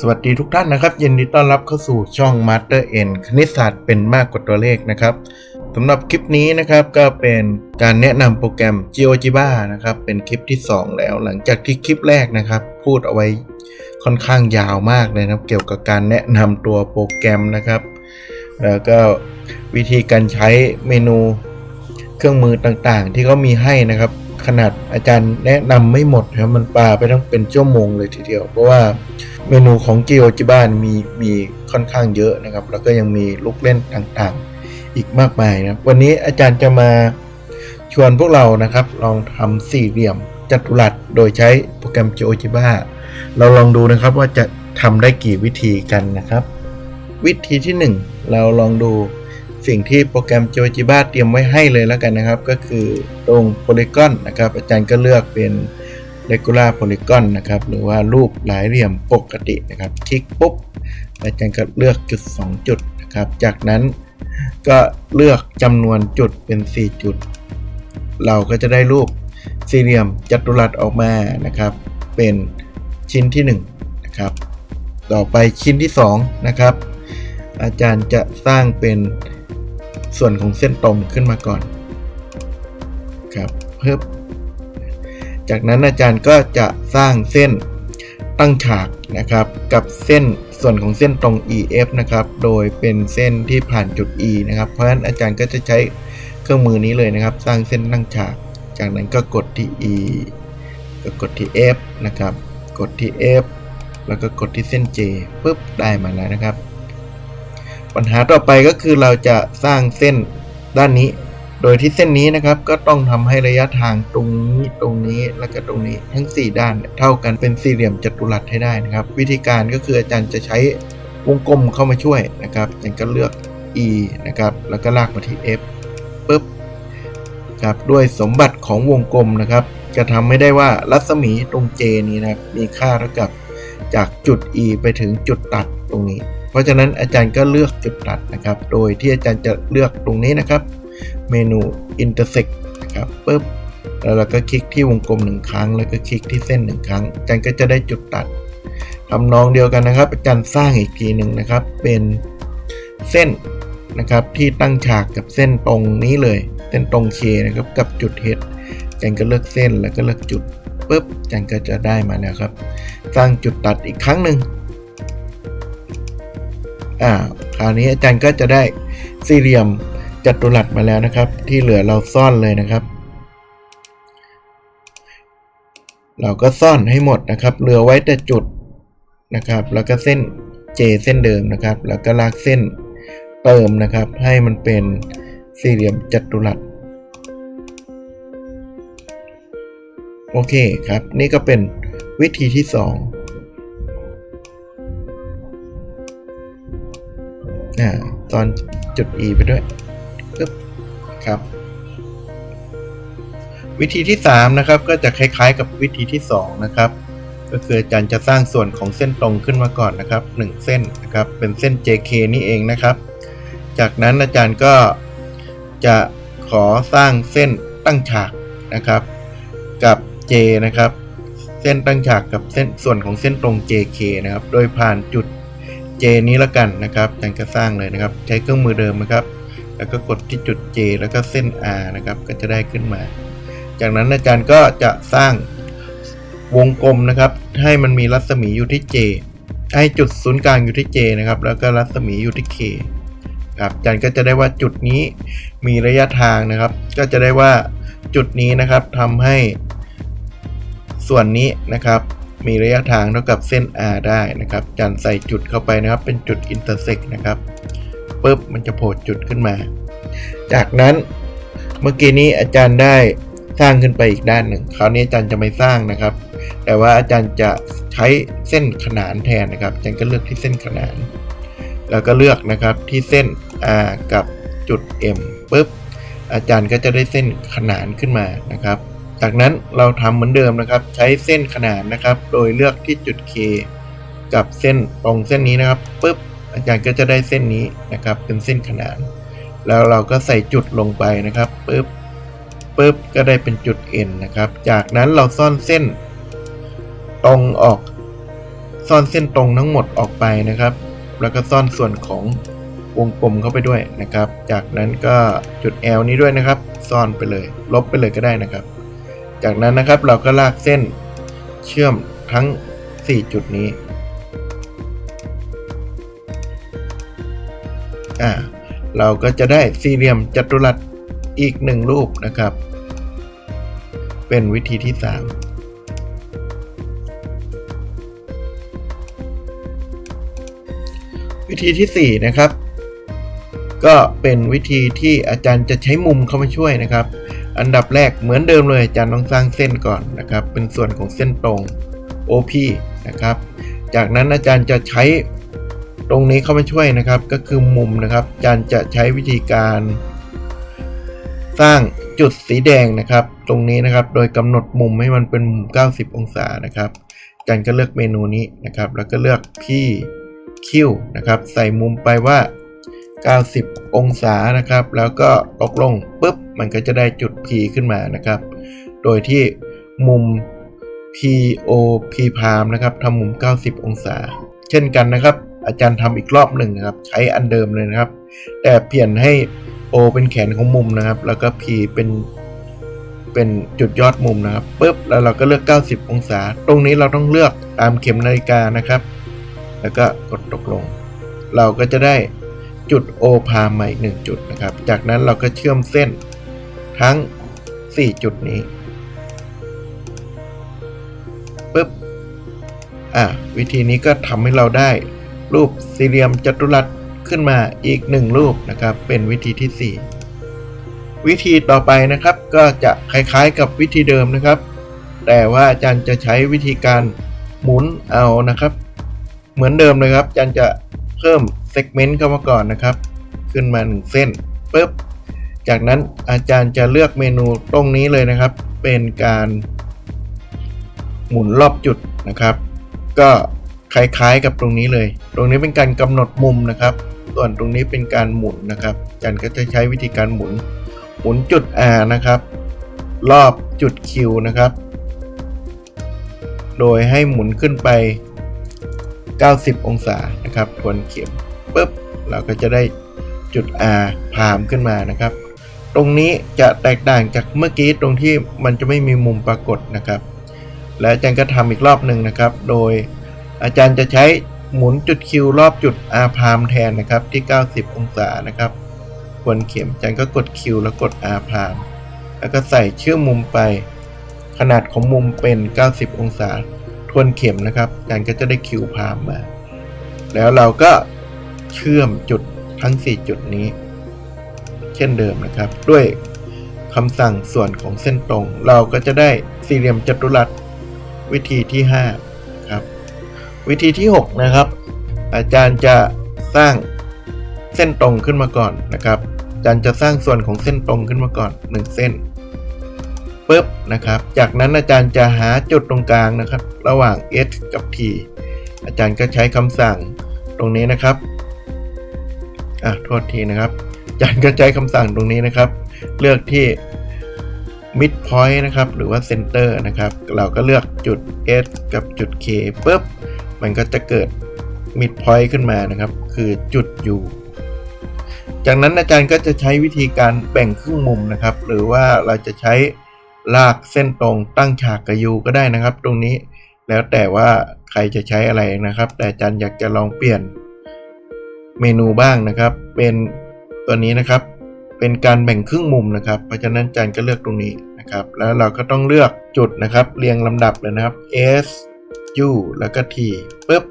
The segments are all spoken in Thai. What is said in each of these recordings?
สวัสดีทุกท่านนะครับ ยินดีต้อนรับเข้าสู่ช่อง Master N คณิตศาสตร์เป็นมากกว่าตัวเลขนะครับสำหรับคลิปนี้นะครับก็เป็นการแนะนำโปรแกรม GeoGebra นะครับ เป็นคลิปที่ 2 แล้ว หลังจากที่คลิปแรกนะครับ พูดเอาไว้ค่อนข้างยาวมากเลยนะครับ เกี่ยวกับการแนะนำตัวโปรแกรมนะครับ แล้วก็วิธีการใช้เมนูเครื่องมือต่างๆ ที่เขามีให้นะครับ ขนาดอาจารย์แนะนำไม่หมดครับมันปลาไปทั้งเป็นชั่วโมงเลยทีเดียว เพราะว่าเมนูของ g e o g e b a มีมีค่อนข้างเยอะนะครับ แล้วก็ยังมีลูกเล่นต่างๆ อีกมากมายนะวันนี้อาจารย์จะมาชวนพวกเรานะครับ ลองทำสี่เหลี่ยมจัตุรัสโดยใช้โปรแกรม g e o g e b a เราลองดูนะครับว่าจะทำได้กี่วิธีกันนะครับ วิธีที่ 1 เราลองดู สิ่งที่โปรแกรม GeoGebra เตรียมไว้ให้เลยแล้วกันนะครับ ก็คือตรง Polygon นะครับ อาจารย์ก็เลือกเป็น Regular Polygon นะครับ หรือว่ารูปหลายเหลี่ยมปกตินะครับ คลิกปุ๊บ อาจารย์ก็เลือกจุด 2 จุดนะครับ จากนั้นก็เลือกจำนวนจุดเป็น 4 จุด เราก็จะได้รูปสี่เหลี่ยมจัตุรัสออกมานะครับ เป็นชิ้นที่1นะครับ ต่อไปชิ้นที่2นะครับ อาจารย์จะสร้างเป็น ส่วนของเส้นตรงขึ้นมาก่อนครับเพิ่มจากนั้นอาจารย์ก็จะสร้างเส้นตั้งฉากนะครับ กับเส้นส่วนของเส้นตรง EF นะครับ โดยเป็นเส้นที่ผ่านจุด E นะครับ เพราะฉะนั้นอาจารย์ก็จะใช้เครื่องมือนี้เลยนะครับ สร้างเส้นตั้งฉาก จากนั้นก็กดที่ E ก็กดที่ F นะครับ กดที่ F แล้วก็กดที่เส้น J ปุ๊บได้มาแล้วนะครับ ปัญหาต่อไปก็คือเราจะสร้างเส้นด้านนี้ โดยที่เส้นนี้นะครับก็ต้องทำให้ระยะทางตรงนี้ตรงนี้แล้วก็ตรงนี้ทั้ง 4 ด้านเท่ากันเป็นสี่เหลี่ยมจัตุรัสให้ได้นะครับ วิธีการก็คืออาจารย์จะใช้วงกลมเข้ามาช่วยนะครับอาจารย์ก็เลือก E นะครับแล้วก็ลากมาที่ F ปุ๊บครับด้วยสมบัติของวงกลมนะครับ จะทำให้ได้ว่ารัศมีตรง J นี้นะครับมีค่าเท่ากับจากจุด E ไปถึงจุดตัดตรงนี้ ราะฉะนั้นอาจารย์ก็เลือกจุดตัดนะครับ โดยที่อาจารย์จะเลือกตรงนี้นะครับ เมนู intersect นะครับปุ๊บแล้วเราก็คลิกที่วงกลมหนึ่งครั้ง แล้วก็คลิกที่เส้นหนึ่งครั้ง อาจารย์ก็จะได้จุดตัดทำนองเดียวกันนะครับ อาจารย์สร้างอีกทีหนึ่งนะครับ เป็นเส้นนะครับที่ตั้งฉากกับเส้นตรงนี้เลย เส้นตรงเคนะครับกับจุดเฮดอาจารย์ก็เลือกเส้นแล้วก็เลือกจุดปุ๊บอาจารย์ก็จะได้มาแล้วครับ สร้างจุดตัดอีกครั้งหนึ่ง อ่าคราวนี้อาจารย์ก็จะได้สี่เหลี่ยมจัตุรัสมาแล้วนะครับ ที่เหลือเราซ่อนเลยนะครับ เราก็ซ่อนให้หมดนะครับเหลือไว้แต่จุดนะครับ แล้วก็เส้น J เส้นเดิมนะครับ แล้วก็ลากเส้นเติมนะครับ ให้มันเป็นสี่เหลี่ยมจัตุรัสโอเคครับ นี่ก็เป็นวิธีที่ 2 อ่าตอนจุด E ไปด้วยปึ๊บครับ วิธีที่ 3 นะครับ ก็จะคล้ายๆ กับวิธีที่ 2 นะครับ ก็คืออาจารย์จะสร้างส่วนของเส้นตรงขึ้นมาก่อนนะครับ 1 เส้นนะครับ เป็นเส้น JK นี่เองนะครับ จากนั้นอาจารย์ก็จะขอสร้างเส้นตั้งฉากนะครับ กับ J นะครับ เส้นตั้งฉากกับเส้นส่วนของเส้นตรง JK นะครับ โดยผ่านจุด J นี้แล้วกันนะครับอาจารย์ก็สร้างเลยนะครับ ใช้เครื่องมือเดิมนะครับ แล้วก็กดที่จุด J แล้วก็เส้น R นะครับ ก็จะได้ขึ้นมา จากนั้นอาจารย์ก็จะสร้างวงกลมนะครับ ให้มันมีรัศมีอยู่ที่ J ให้จุดศูนย์กลางอยู่ที่ J นะครับ แล้วก็รัศมีอยู่ที่ K ครับอาจารย์ก็จะได้ว่าจุดนี้มีระยะทางนะครับ ก็จะได้ว่าจุดนี้นะครับทำให้ส่วนนี้นะครับ มีระยะทางเท่ากับเส้น R ได้นะครับอาจารย์ใส่จุดเข้าไปนะครับ เป็นจุด intersect นะครับปุ๊บมันจะโผล่จุดขึ้นมา จากนั้นเมื่อกี้นี้อาจารย์ได้สร้างขึ้นไปอีกด้านหนึ่ง คราวนี้อาจารย์จะไม่สร้างนะครับ แต่ว่าอาจารย์จะใช้เส้นขนานแทนนะครับ อาจารย์ก็เลือกที่เส้นขนาน แล้วก็เลือกนะครับที่เส้น R กับจุด M ปุ๊บอาจารย์ก็จะได้เส้นขนานขึ้นมานะครับ จากนั้นเราทำเหมือนเดิมนะครับ ใช้เส้นขนานนะครับ โดยเลือกที่จุด K กับเส้นตรงเส้นนี้นะครับปุ๊บอาจารย์ก็จะได้เส้นนี้นะครับ เป็นเส้นขนาน แล้วเราก็ใส่จุดลงไปนะครับปุ๊บปุ๊บก็ได้เป็นจุด N นะครับ จากนั้นเราซ่อนเส้นตรงออก ซ่อนเส้นตรงทั้งหมดออกไปนะครับ แล้วก็ซ่อนส่วนของวงกลมเข้าไปด้วยนะครับ จากนั้นก็จุด L นี้ด้วยนะครับ ซ่อนไปเลย ลบไปเลยก็ได้นะครับ จากนั้นนะครับเราก็ลากเส้นเชื่อมทั้ง 4 จุดนี้อ่าเราก็จะได้สี่เหลี่ยมจัตุรัสอีกหนึ่งรูปนะครับ เป็นวิธีที่ 3วิธีที่ 4 นะครับ ก็เป็นวิธีที่อาจารย์จะใช้มุมเข้ามาช่วยนะครับ อันดับแรกเหมือนเดิมเลยอาจารย์ต้องสร้างเส้นก่อนนะครับ เป็นส่วนของเส้นตรง OP นะครับ จากนั้นอาจารย์จะใช้ตรงนี้เข้ามาช่วยนะครับ ก็คือมุมนะครับ อาจารย์จะใช้วิธีการ สร้างจุดสีแดงนะครับ ตรงนี้นะครับ โดยกำหนดมุมให้มันเป็นมุม 90 องศานะครับอาจารย์ก็เลือกเมนูนี้นะครับ แล้วก็เลือกพีคิวนะครับ ใส่มุมไปว่า 90 องศานะครับ แล้วก็ตกลงปุ๊บ มันก็จะได้จุด P ขึ้นมานะครับ โดยที่มุม POP พามนะครับทำมุม 90 องศา เช่นกันนะครับ อาจารย์ทำอีกรอบหนึ่งนะครับ ใช้อันเดิมเลยนะครับ แต่เปลี่ยนให้ O เป็นแขนของมุมนะครับ แล้วก็ P เป็นเป็นจุดยอดมุมนะครับปุ๊บแล้วเราก็เลือก 90 องศา ตรงนี้เราต้องเลือกตามเข็มนาฬิกานะครับ แล้วก็กดตกลง เราก็จะได้จุด O พามาอีกหนึ่งจุดนะครับ จากนั้นเราก็เชื่อมเส้น ทั้ง 4 จุดนี้ปุ๊บอะวิธีนี้ก็ทำให้เราได้รูปสี่เหลี่ยมจัตุรัสขึ้นมาอีกหนึ่งรูปนะครับ เป็นวิธีที่ 4 วิธีต่อไปนะครับก็จะคล้ายๆกับวิธีเดิมนะครับ แต่ว่าอาจารย์จะใช้วิธีการหมุนเอานะครับ เหมือนเดิมเลยครับอาจารย์จะเพิ่มเซกเมนต์เข้ามาก่อนนะครับ ขึ้นมาหนึ่งเส้นปุ๊บ จากนั้นอาจารย์จะเลือกเมนูตรงนี้เลยนะครับ เป็นการหมุนรอบจุดนะครับ ก็คล้ายๆกับตรงนี้เลย ตรงนี้เป็นการกำหนดมุมนะครับ ส่วนตรงนี้เป็นการหมุนนะครับอาจารย์ก็จะใช้วิธีการหมุน หมุนจุด R นะครับ รอบจุด Q นะครับ โดยให้หมุนขึ้นไป 90 องศานะครับทวนเข็มปุ๊บเราก็จะได้จุด R พามขึ้นมานะครับ ตรงนี้จะแตกต่างจากเมื่อกี้ตรงที่มันจะไม่มีมุมปรากฏนะครับ และอาจารย์ก็ทำอีกรอบหนึ่งนะครับ โดยอาจารย์จะใช้หมุนจุด Q รอบจุด R พามแทนนะครับที่ 90 องศานะครับทวนเข็มอาจารย์ก็กด Q แล้วกด R พามแล้วก็ใส่ชื่อมุมไปขนาดของมุมเป็น 90 องศา ทวนเข็มนะครับอาจารย์ก็จะได้ Q พามมา แล้วเราก็เชื่อมจุดทั้ง 4 จุดนี้ เช่นเดิมนะครับ ด้วยคำสั่งส่วนของเส้นตรง เราก็จะได้สี่เหลี่ยมจัตุรัสวิธีที่5ครับวิธีที่ 6 นะครับ อาจารย์จะสร้างเส้นตรงขึ้นมาก่อนนะครับอาจารย์จะสร้างส่วนของเส้นตรงขึ้นมาก่อน 1 เส้นปุ๊บนะครับ จากนั้นอาจารย์จะหาจุดตรงกลางนะครับ ระหว่าง S กับ T อาจารย์ก็ใช้คำสั่งตรงนี้นะครับ อะโทษทีนะครับ จารย์ก็ใช้คำสั่งตรงนี้นะครับ เลือกที่ mid point นะครับ หรือว่า center นะครับ เราก็เลือกจุด S กับจุด K ปุ๊บ มันก็จะเกิด mid point ขึ้นมานะครับ คือจุด U จากนั้นอาจารย์ก็จะใช้วิธีการแบ่งครึ่งมุมนะครับ หรือว่าเราจะใช้ลากเส้นตรงตั้งฉากกับ U ก็ได้นะครับ ตรงนี้แล้วแต่ว่าใครจะใช้อะไรนะครับ แต่อาจารย์อยากจะลองเปลี่ยนเมนูบ้างนะครับ เป็น ตัวนี้นะครับ เป็นการแบ่งครึ่งมุมนะครับ เพราะฉะนั้นอาจารย์ก็เลือกตรงนี้นะครับ แล้วเราก็ต้องเลือกจุดนะครับ เรียงลำดับเลยนะครับ S U แล้วก็ T ปุ๊บ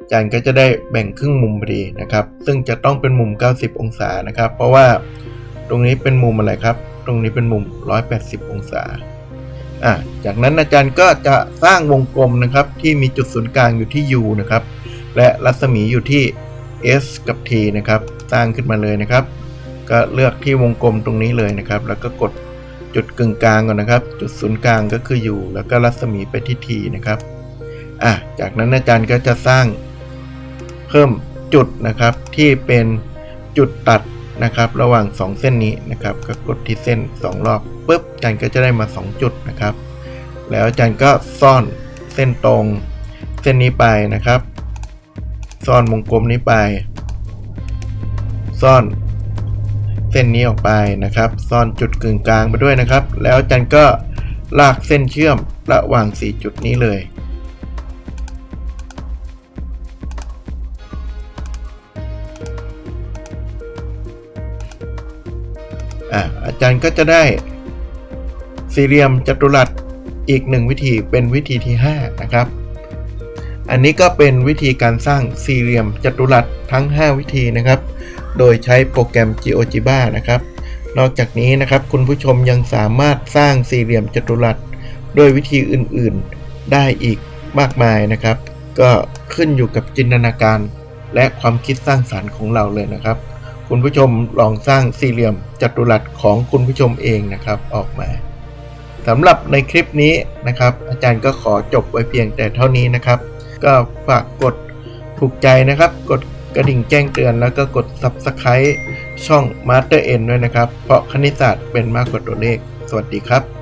อาจารย์ก็จะได้แบ่งครึ่งมุมพอดีนะครับ ซึ่งจะต้องเป็นมุม 90 องศานะครับ เพราะว่าตรงนี้เป็นมุมอะไรครับ ตรงนี้เป็นมุม 180 องศาอะจากนั้นอาจารย์ก็จะสร้างวงกลมนะครับ ที่มีจุดศูนย์กลางอยู่ที่ U นะครับ และรัศมีอยู่ที่ S กับ T นะครับ สร้างขึ้นมาเลยนะครับ ก็เลือกที่วงกลมตรงนี้เลยนะครับ แล้วก็กดจุดกึ่งกลางก่อนนะครับ จุดศูนย์กลางก็คือ U แล้วก็รัศมีไปที่ T นะครับอะจากนั้นอาจารย์ก็จะสร้างเพิ่มจุดนะครับที่เป็นจุดตัดนะครับ ระหว่าง 2 เส้นนี้นะครับ ก็กดที่เส้น 2 รอบปุ๊บอาจารย์ก็จะได้มา 2 จุดนะครับ แล้วอาจารย์ก็ซ่อนเส้นตรงเส้นนี้ไปนะครับ ซ่อนวงกลมนี้ไป ซ่อนเส้นนี้ออกไปนะครับ ซ่อนจุดกึ่งกลางไปด้วยนะครับ แล้วอาจารย์ก็ลากเส้นเชื่อมระหว่าง 4 จุดนี้เลย อะอาจารย์ก็จะได้สี่เหลี่ยมจัตุรัสอีกหนึ่งวิธีเป็นวิธีที่ 5 นะครับ อันนี้ก็เป็นวิธีการสร้างสี่เหลี่ยมจัตุรัสทั้ง 5 วิธีนะครับ โดยใช้โปรแกรม GeoGebra นะครับ นอกจากนี้นะครับคุณผู้ชมยังสามารถสร้างสี่เหลี่ยมจัตุรัสด้วยวิธีอื่นๆ ได้อีกมากมายนะครับ ก็ขึ้นอยู่กับจินตนาการ และความคิดสร้างสารรค์ของเราเลยนะครับ คุณผู้ชมลองสร้างสี่เหลี่ยมจัตุรัสของคุณผู้ชมเองนะครับออกมาสำหรับในคลิปนี้นะครับ อาจารย์ก็ขอจบไว้เพียงแต่เท่านี้นะครับ ก็ฝากกดถูกใจนะครับ กด กระดิ่งแจ้งเตือนแล้วก็กด Subscribe ช่อง Master N ด้วยนะครับ เพราะคณิตศาสตร์เป็นมากกว่าตัวเลข สวัสดีครับ